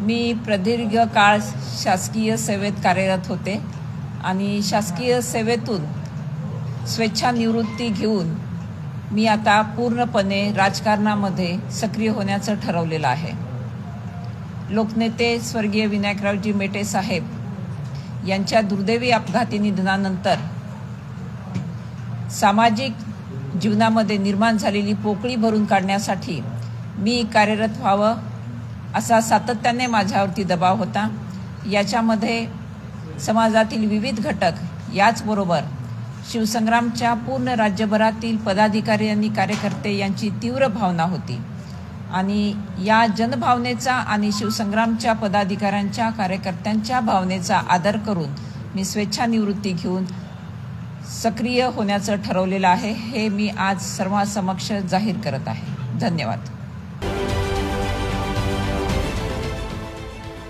मी प्रदीर्घ काळ शासकीय सेवेत कार्यरत होते आणि शासकीय सेवेतून स्वेच्छानिवृत्ती घेऊन मी आता पूर्णपणे राजकारणामध्ये सक्रिय होण्याचं ठरवलेलं आहे. लोकनेते स्वर्गीय विनायकरावजी मेटे साहेब यांच्या दुर्दैवी अपघाती निधनानंतर सामाजिक जीवनामध्ये निर्माण झालेली पोकळी भरून काढण्यासाठी मी कार्यरत व्हावं असा सातत्याने माझ्यावरती दबाव होता. याच्यामध्ये समाजातील विविध घटक याचबरोबर शिवसंग्रामच्या पूर्ण राज्यभरातील पदाधिकारी आणि कार्यकर्ते यांची तीव्र भावना होती. आणि या जनभावनेचा आणि शिवसंग्रामच्या पदाधिकाऱ्यांच्या कार्यकर्त्यांच्या भावनेचा आदर करून मी स्वेच्छानिवृत्ती घेऊन सक्रिय होण्याचं ठरवलेलं आहे हे मी आज सर्वांसमक्ष जाहीर करत आहे. धन्यवाद.